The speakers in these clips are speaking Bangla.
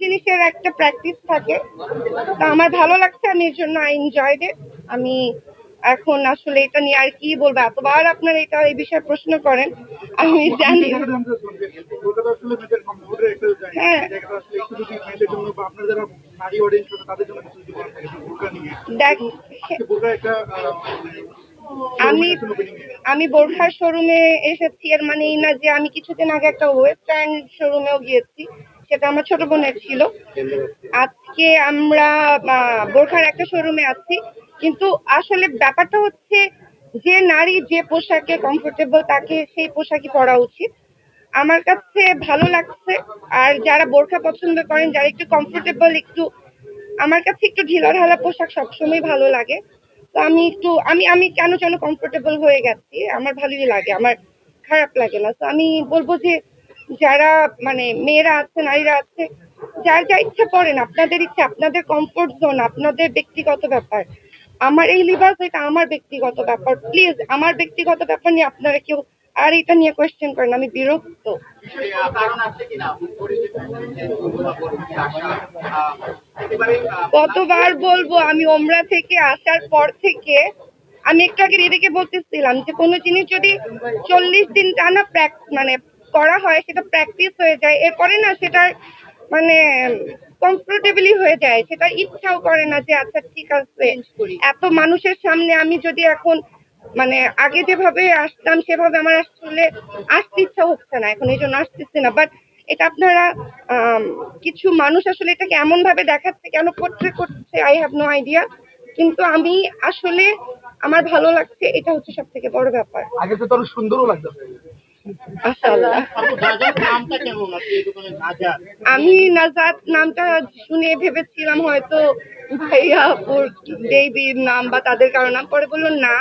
জিনিসের একটা প্র্যাকটিস থাকে। তা আমার ভালো লাগছে, আমি এর জন্য আই এনজয়েড ইট আমি এখন আসলে এটা নিয়ে আর কি বলব? এতবার আপনারা এটা, এই বিষয়ে প্রশ্ন করেন, আমি জানি হ্যাঁ। আমি আমি বোরখার শোরুমে এসেছি, এর মানে এই না যে আমি কিছুদিন আগে একটা ওয়েস্টার্ন শোরুমেও গিয়েছি। সেটা আমার ছোট বোনের ছিল। আজকে আমরা বোরখার একটা শোরুমে আছি। কিন্তু আসলে ব্যাপারটা হচ্ছে যে নারী যে পোশাকে কমফোর্টেবল তাকে সেই পোশাকই পরা উচিত। আমার কাছে ভালো লাগছে। আর যারা বোরখা পছন্দ করেন, যারা একটু কমফোর্টেবল একটু, আমার কাছে একটু ঢিলাঢালা পোশাক সবসময় ভালো লাগে। তো আমি একটু, আমি আমি কেন যেন কমফোর্টেবল হয়ে গেছি? আমার ভালোই লাগে, আমার খারাপ লাগে না। তো আমি বলব যে যারা মানে মেয়েরা আছে, নারীরা আছে, যার যা ইচ্ছে করেন, আপনাদের ইচ্ছে, আপনাদের কমফোর্ট জোন আপনাদের ব্যক্তিগত ব্যাপার। আমার এই লিবাস এটা আমার ব্যক্তিগত ব্যাপার। প্লিজ আমার ব্যক্তিগত ব্যাপার নিয়ে আপনারা কেউ, আর এটা নিয়ে কোয়েশ্চেন করেন আমি বিরক্ত। কতবার বলব, আমি ওমরা থেকে আসার পর থেকে, আমি একটু আগে দিদিকে বলতেছিলাম যে কোনো জিনিস যদি চল্লিশ দিন টানা প্র্যাক- মানে করা হয় সেটা প্র্যাকটিস হয়ে যায়। এরপরে না সেটার মানে কমফোর্টেবলি হয়ে যায়। সেটা ইচ্ছাও করে না যে আচ্ছা ঠিক আছে এত মানুষের সামনে আমি যদি এখন মানে আগে যেভাবে আসতাম সেভাবে আমার আসলে আসতে ইচ্ছা হচ্ছে না। এখন এই জন্য আসতেছে না। বাট এটা আপনারা কিছু মানুষ আসলে এটাকে এমন ভাবে দেখাচ্ছে কেন করছে করছে আই হ্যাভ নো আইডিয়া কিন্তু আমি আসলে আমার ভালো লাগছে এটা হচ্ছে সব থেকে বড় ব্যাপার। আগে তো আরও সুন্দরও লাগতো। আমি নাজাত নামটা শুনে ভেবেছিলাম হয়তো ভাইয়া ওর দেবীর নাম বা তাদের কারও নাম। পরে বলল না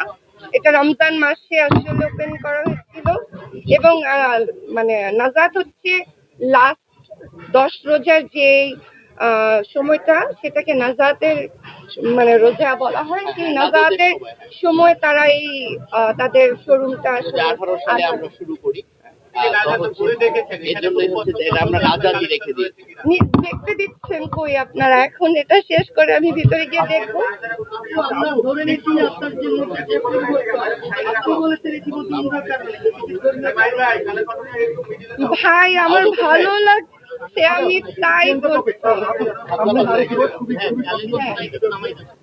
এটা রমজান মাসে আসলে ওপেন করা হয়েছিল। এবং মানে নাজাত হচ্ছে লাস্ট দশ রোজার যে সময়টা সেটাকে নাজাতের মানে রোজা বলা হয় সেই নাজাতের সময় তারা এই আহ, তাদের শোরুমটা আঠারো সালে আমরা শুরু করি দেখতে দিচ্ছেন কই আপনারা? এখন এটা শেষ করে আমি ভিতরে গিয়ে দেখব। ভাই আমার ভালো লাগছে আমি তাই নারী দিবস খুবই খুবই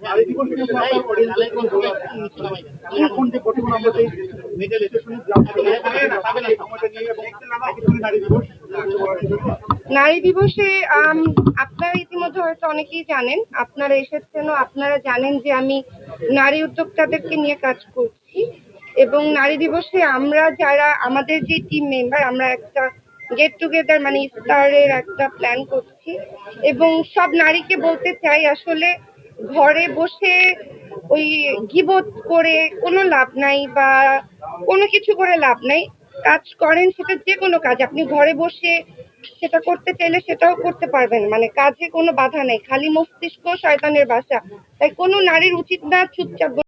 নারী দিবস কিন্তু আপনার audience এখন যে বর্তমান আমরা যে মিডল স্টেশনে সময়টা নিয়ে এবং একই সঙ্গে নারী দিবস নারী দিবসে আপনারা ইতিমধ্যে হয়তো অনেকেই জানেন আপনারা এসেছেন আপনারা জানেন যে আমি নারী উদ্যোক্তাদেরকে নিয়ে কাজ করছি। এবং নারী দিবসে আমরা যারা আমাদের যে টিম মেম্বার আমরা একটা গেট টুগেদার মানে ইফতারের একটা প্ল্যান করছি। এবং সব নারীকে বলতে চাই, আসলে ঘরে বসে ওই গিবত করে কোনো লাভ নাই বা কোনো কিছু করে লাভ নাই। কাজ করেন সেটা যে কোনো কাজ। আপনি ঘরে বসে সেটা করতে চাইলে সেটাও করতে পারবেন। মানে কাজে কোনো বাধা নেই। খালি মস্তিষ্ক শয়তানের বাসা। তাই কোনো নারীর উচিত না চুপচাপ